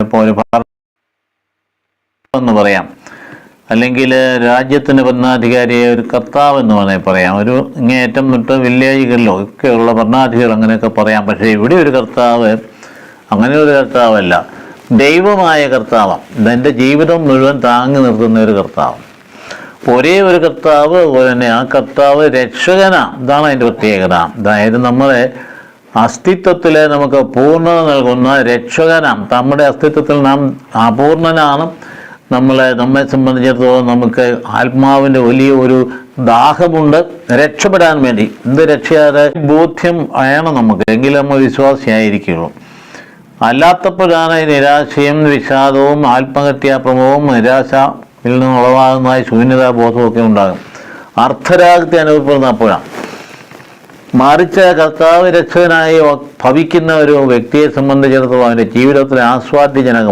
ഇപ്പോൾ ഒരു എന്ന് പറയാം. അല്ലെങ്കിൽ രാജ്യത്തിന്റെ ഭരണാധികാരിയെ ഒരു കർത്താവ് എന്ന് വേണമെങ്കിൽ പറയാം. ഒരു ഇങ്ങേയറ്റം തൊട്ട് വില്ലേജുകളിലോ ഒക്കെയുള്ള ഭരണാധികാരികൾ അങ്ങനെയൊക്കെ പറയാം. പക്ഷേ ഇവിടെ ഒരു കർത്താവ് അങ്ങനെ ഒരു കർത്താവല്ല. ദൈവമായ കർത്താവാണ്. ഇതെന്റെ ജീവിതം മുഴുവൻ താങ്ങി നിർത്തുന്ന ഒരു കർത്താവ്. ഒരേ ഒരു കർത്താവ് അതുപോലെ തന്നെ ആ കർത്താവ് രക്ഷകനാണ് ഇതാണ് അതിന്റെ പ്രത്യേകത. അതായത് നമ്മളെ അസ്തിത്വത്തിൽ നമുക്ക് പൂർണത നൽകുന്ന രക്ഷകനാണ്. നമ്മുടെ അസ്തിത്വത്തിൽ നാം അപൂർണനാണ്. നമ്മളെ നമ്മെ സംബന്ധിച്ചിടത്തോളം നമുക്ക് ആത്മാവിന്റെ വലിയ ഒരു ദാഹമുണ്ട്. രക്ഷപ്പെടാൻ വേണ്ടി. എന്ത് രക്ഷയാതെ ബോധ്യം വേണം നമുക്ക്. എങ്കിലും നമ്മൾ വിശ്വാസിയായിരിക്കുള്ളൂ. അല്ലാത്തപ്പോഴാണ് നിരാശയും വിഷാദവും ആത്മഹത്യാപ്രമവും ഉളവാകുന്നതായ ശൂന്യതാ ഒക്കെ ഉണ്ടാകും. അർദ്ധരാഗത്തെ അനുഭവപ്പെടുന്ന അപ്പോഴാണ്. മറിച്ച് കർത്താവ് രക്ഷകനായി ഭവിക്കുന്ന ഒരു വ്യക്തിയെ സംബന്ധിച്ചിടത്തോളം അവന്റെ ജീവിതത്തിലെ ആസ്വാദ്യജനകം